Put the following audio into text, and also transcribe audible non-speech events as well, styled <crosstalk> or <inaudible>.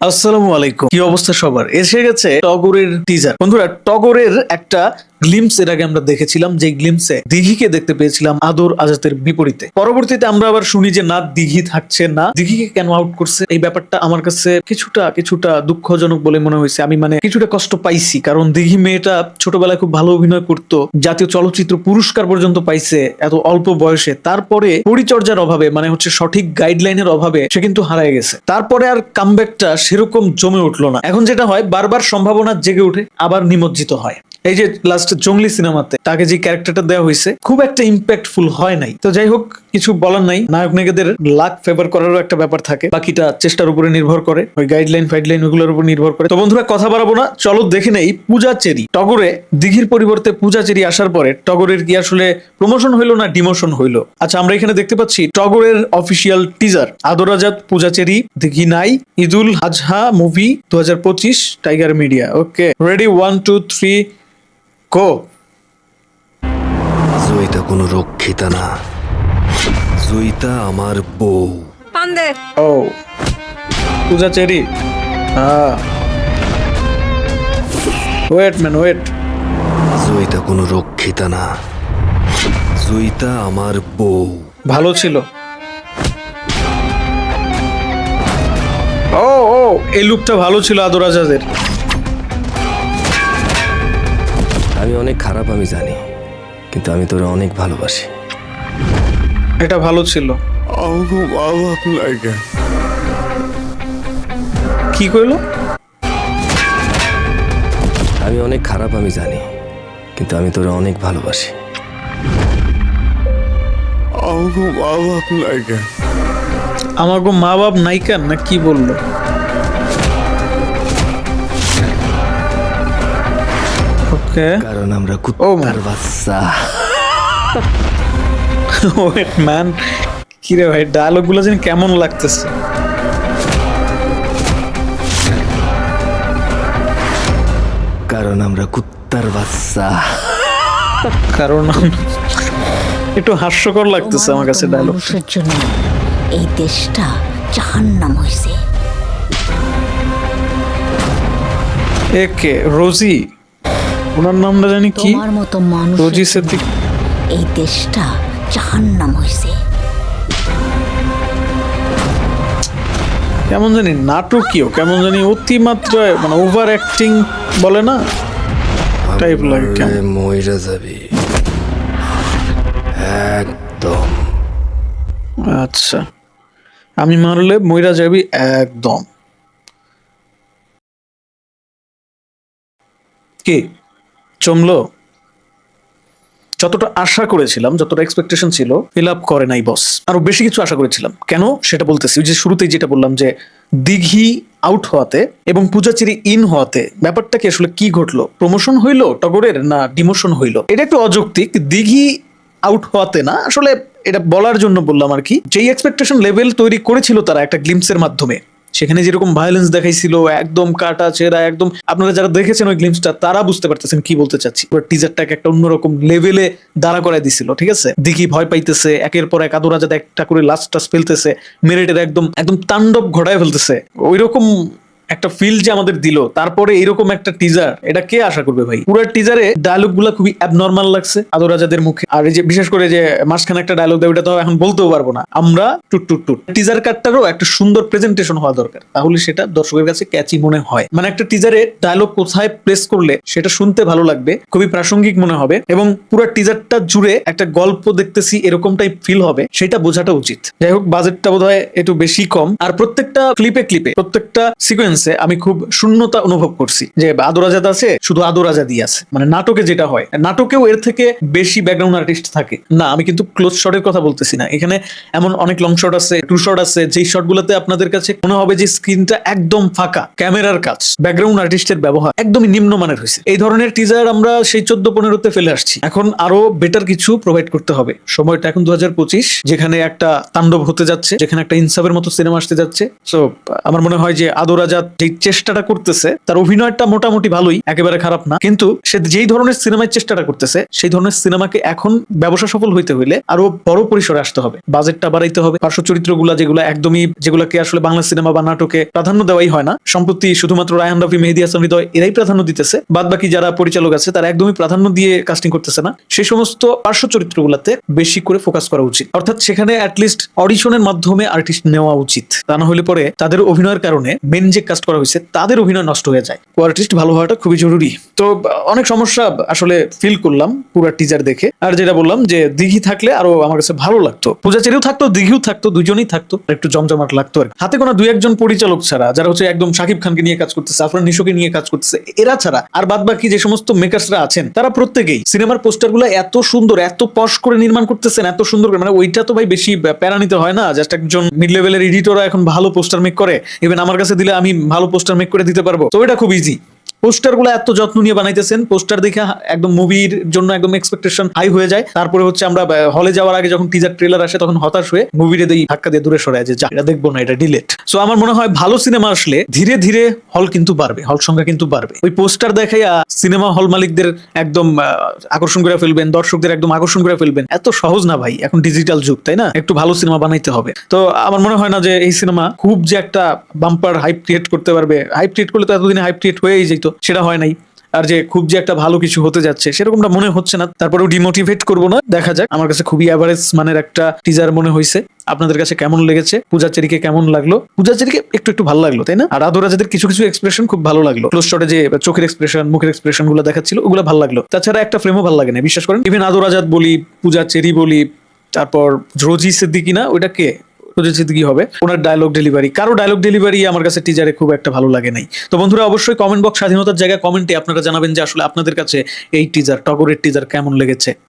আসসালামু আলাইকুম। কি অবস্থা সবার? এসে গেছে টগরের টিজার বন্ধুরা টগরের একটা গ্লিমস এর আগে আমরা দেখেছিলাম যে গ্লিমসে দিঘিকে দেখতে পেয়েছিলাম আদর আজাতের বিপরীতে। পরবর্তীতে আমরা আবার শুনি যে, না, দিঘি থাকছে না। দিঘিকে কেন আউট করছে? এই ব্যাপারটা আমার কাছে কিছুটা কিছুটা দুঃখজনক বলে মনে হয়েছে। আমি মানে কিছুটা কষ্ট পাইছি, কারণ দিঘি মেয়েটা ছোটবেলায় খুব ভালো অভিনয় করতো, জাতীয় চলচ্চিত্র পুরস্কার পর্যন্ত পাইছে এত অল্প বয়সে। তারপরে পরিচর্যার অভাবে মানে হচ্ছে সঠিক গাইডলাইনের অভাবে সে কিন্তু হারায় গেছে। তারপরে আর কামব্যাকটা সেরকম জমে উঠল না। এখন যেটা হয়, বারবার সম্ভাবনা জেগে উঠে আবার নিমজ্জিত হয়। এই যে লাস্ট জঙ্গলি সিনেমাতে তাকে যে ক্যারেক্টারটা দেওয়া হয়েছে, খুব একটা ইম্প্যাক্টফুল হয় নাই। তো যাই হোক, কিছু বলার নাই। নায়ক নায়িকাদের লাক ফেভার করারও একটা ব্যাপার থাকে। বাকিটা চেষ্টার উপরে নির্ভর করে। ওই গাইডলাইন ফাইডলাইন ওগুলোর উপর নির্ভর করে। তো বন্ধুরা, কথা বাড়াবো না। চলো দেখে নেই পূজা চেরি টগরে দিঘির পরিবর্তে পূজা চেরি আসার পরে টগরের কি আসলে প্রমোশন হইল না ডিমোশন হইল? আচ্ছা আমরা এখানে দেখতে পাচ্ছি টগরের অফিসিয়াল টিজার আদরাজাত পূজা চেরি দিঘি নাই, Eid ul Azha movie the tiger media. Okay ready one two three go Joyita কোনো রক্ষিতা না। জয়িতা আমার বউ। পান দে ও। পূজা চেরি। হ্যাঁ। ওয়েট ম্যান ওয়েট জয়িতা কোনো রক্ষিতা না। জয়িতা আমার বউ। ভালো ছিল। ও ও এই লুকটা ভালো ছিল আদরাজাদের আমি অনেক খারাপ আমি জানি। কিন্তু আমি তোরা অনেক ভালোবাসি। এটা ভালো ছিল। কি করল আমি অনেক খারাপ আমি জানি। কিন্তু আমি তোরা অনেক ভালোবাসি। মা বাপ আমার মা বাপ নাইকান না কি বলল? ওকে কারণ আমরা Oh কুত্তার my- বাচ্চা। <laughs> ওয়েট ম্যান কিরে ভাই ডায়লগগুলো যেন কেমন লাগতেছে? কারণ আমরা কুত্তার বাচ্চা। কারণ একটু হাস্যকর লাগতেছে আমার কাছে ডায়লগ জন্য এই দেশটা জাহান্নাম হয়েছে। একে রোজি? ওনার নামটা জানি কি? তোমার মতো মানুষ রোজি সিদ্দিক এই দেশটা জাহান্নাম হয়েছে কেমন জানি নাটকীয় কেমন জানি অতিমাত্রায় মানে ওভার অ্যাক্টিং বলে না? টাইপ লাগে কেমন? মইরা যাবি। একদম। আচ্ছা। আমি মারলে মইরা যাবি একদম। কি? চমলো। যতটা আশা করেছিলাম, যতটা এক্সপেকটেশন ছিল ফিল আপ করে নাই বস আরও বেশি কিছু আশা করেছিলাম। কেন? সেটা বলতেছি। যে শুরুতেই যেটা বললাম যে, দিঘি আউট হওয়াতে এবং পূজাচেরি ইন হওয়াতে ব্যাপারটা কি আসলে কি ঘটলো? প্রমোশন হইল টগরের না ডিমোশন হইল? এটা একটু অযৌক্তিক। দিঘি আউট হওয়াতে না, আসলে এটা বলার জন্য বললাম আর কি, যেই এক্সপেকটেশন লেভেল তৈরি করেছিল তারা একটা গ্লিমসের মাধ্যমে সেখানে যেরকম ভায়োলেন্স দেখাইছিল, একদম কাটা চেরা একদম আপনারা যারা দেখেছেন ওই গ্লিমসটা তারা বুঝতে পারতেছেন কি বলতে চাচ্ছি। টিজারটাকে একটা অন্যরকম লেভেলে দাঁড়া করাই দিছিল, ঠিক আছে? দেখি ভয় পাইতেছে, একের পর এক আদুরা যাতে একটা করে লাস্ট টাস ফেলতেছে, মেরেটের একদম একদম তাণ্ডব ঘটায় ফেলতেছে। ওই রকম একটা ফিল যে আমাদের দিল। তারপরে এরকম একটা টিজার এটা কে আশা করবে ভাই? পুরো টিজারে ডায়লগগুলা খুবই অ্যাবনর্মাল লাগছে আদো রাজাদের মুখে। আর এই যে বিশেষ করে যে মাঝখানে একটা ডায়লগ দেয় ওটা তো এখন বলতেও পারব না। আমরা টুট টুট টুট। টিজার কার্ডটারও একটা সুন্দর প্রেজেন্টেশন হওয়া দরকার। তাহলে সেটা দর্শকের কাছে ক্যাচি মনে হয়। মানে একটা টিজারে ডায়লগ কোথায় প্লেস করলে সেটা শুনতে ভালো লাগবে, খুবই প্রাসঙ্গিক মনে হবে এবং পুরো টিজারটা জুড়ে একটা গল্প দেখতেছি এরকমটাই ফিল হবে, সেটা বোঝাটা উচিত। যাই হোক বাজেটটা বোধ হয় একটু বেশি কম। আর প্রত্যেকটা ক্লিপে ক্লিপে প্রত্যেকটা সিকোয়েন্সে আমি খুব শূন্যতা অনুভব করছি যে আদরাজাত আছে, শুধু আদরাজাদি আছে। মানে নাটকে যেটা হয়, নাটকেও এর থেকে বেশি ব্যাকগ্রাউন্ড আর্টিস্ট থাকে। না, আমি কিন্তু ক্লোজ শটের কথা বলতেছি না। এখানে এমন অনেক লং শট আছে টু শট আছে, যেই শটগুলোতে আপনাদের কাছে মনে হবে যে স্ক্রিনটা একদম ফাঁকা ক্যামেরার কাজ ব্যাকগ্রাউন্ড আর্টিস্টের ব্যবহার একদমই নিম্নমানের হয়েছে। এই ধরনের টিজার আমরা সেই চোদ্দ পনেরোতে ফেলে আসছি। এখন আরও বেটার কিছু প্রোভাইড করতে হবে। সময়টা এখন দু হাজার পঁচিশ, যেখানে একটা তাণ্ডব হতে যাচ্ছে, যেখানে একটা ইনসাফের মতো সিনেমা আসতে যাচ্ছে। সো আমার মনে হয় যে আদর আদরাজাত যেই চেষ্টাটা করতেছে, তার অভিনয়টা মোটামুটি ভালোই, একেবারে খারাপ না। কিন্তু সে যেই ধরনের সিনেমায় চেষ্টাটা করতেছে, সেই ধরনের সিনেমাকে এখন ব্যবসা সফল হইতে হইলে আরও বড় পরিসরে আসতে হবে। বাজেটটা বাড়াইতে হবে। পার্শ্ব চরিত্রগুলা যেগুলো একদমই, যেগুলোকে আসলে বাংলা সিনেমা বা নাটকে প্রাধান্য দেওয়াই হয় না, সম্প্রতি শুধুমাত্র রায়হান রফি, মেহেদি হাসান, হৃদয়, এরাই প্রাধান্য দিতেছে। বাদ বাকি যারা পরিচালক আছে, তারা একদমই প্রাধান্য দিয়ে কাস্টিং করতেছে না। সেই সমস্ত পার্শ্ব চরিত্রগুলোতে বেশি করে ফোকাস করা উচিত। অর্থাৎ সেখানে অ্যাটলিস্ট অডিশনের মাধ্যমে আর্টিস্ট নেওয়া উচিত। তা না হলে পরে তাদের অভিনয়ের কারণে মেন যে কাস্ট করা হয়েছে, তাদের অভিনয় নষ্ট হয়ে যায়। কো আর্টিস্ট ভালো হওয়াটা খুবই জরুরি। তো, অনেক সমস্যা আসলে ফিল করলাম পুরো টিজার দেখে। আর যেটা বললাম যে, দিঘি থাকলে আরও আমার কাছে ভালো লাগতো। পূজা পূজাচেরিও থাকতো, দিঘিও থাকতো, দুজনেই থাকতো। একটু জমজমাট লাগতো আর হাতে কোনো দুই একজন পরিচালক ছাড়া, যারা হচ্ছে একদম শাকিব খানকে নিয়ে কাজ করতেছে, আফরান নিশোকে নিয়ে কাজ করতেছে, এরা ছাড়া আর বাদ বাকি যে সমস্ত মেকার্সরা আছেন, তারা প্রত্যেকেই সিনেমার পোস্টারগুলো এত সুন্দর, এত পশ করে নির্মাণ করতেছেন, এত সুন্দর করে মানে ওইটা তো ভাই বেশি প্যারা নিতে হয় না। জাস্ট একজন মিড লেভেলের এডিটররা এখন ভালো পোস্টার মেক করে। ইভেন আমার কাছে দিলে আমি ভালো পোস্টার মেক করে দিতে পারব। তো এটা খুব ইজি পোস্টারগুলো এত যত্ন নিয়ে বানাইতেছেন, পোস্টার দেখে একদম মুভির জন্য একদম এক্সপেকটেশন হাই হয়ে যায়। তারপরে হচ্ছে আমরা হলে যাওয়ার আগে যখন টিজার ট্রেলার আসে তখন হতাশ হয়ে মুভিরে দিয়ে ধাক্কা দিয়ে দূরে সরে যে যা, এটা দেখব না, এটা ডিলেট সো আমার মনে হয় ভালো সিনেমা আসলে ধীরে ধীরে হল কিন্তু বাড়বে হল সংখ্যা কিন্তু বাড়বে। ওই পোস্টার দেখাইয়া সিনেমা হল মালিকদের একদম আকর্ষণ করে ফেলবেন, দর্শকদের একদম আকর্ষণ করে ফেলবেন, এত সহজ না ভাই, এখন ডিজিটাল যুগ, তাই না? একটু ভালো সিনেমা বানাইতে হবে। তো, আমার মনে হয় না যে এই সিনেমা খুব যে একটা বাম্পার হাইপ ক্রিয়েট করতে পারবে হাইপ ক্রিয়েট করলে তো এতদিনে হাইপ ক্রিয়েট হয়েই যেত। সেটা হয় নাই। আর যে খুব যে একটা ভালো কিছু হতে যাচ্ছে, সেরকমটা মনে হচ্ছে না। তারপরেও ডিমোটিভেট করব না দেখা যাক। আমার কাছে খুবই অ্যাভারেজ মানের একটা টিজার মনে হয়েছে আপনাদের কাছে কেমন লেগেছে? পূজাচেরিকে কেমন লাগল? পূজাচেরিকে একটু একটু ভালো লাগল, তাই না? আর আদরাজাদের কিছু কিছু এক্সপ্রেশন খুব ভালো লাগল। ক্লোজ শটে যে চোখের এক্সপ্রেশন মুখের এক্সপ্রেশনগুলো দেখাচ্ছিল, ওগুলো ভালো লাগল। তাছাড়া একটা ফ্রেমও ভালো লাগে না, বিশ্বাস করেন। ইভেন আদরাজাদ বলি পূজাচেরি বলি, তারপর রোজি সিদ্দিকি না, ওইটা কে? রোজি সিদ্দিকি হবে? ওনার ডায়লগ ডেলিভারি কারও ডায়লগ ডেলিভারি আমার কাছে টিজারে খুব একটা ভালো লাগে নাই। তো বন্ধুরা, অবশ্যই কমেন্ট বক্স স্বাধীনতার জায়গায় কমেন্টে আপনারা জানাবেন যে আসলে আপনাদের কাছে এই টিজার টগরের টিজার কেমন লেগেছে।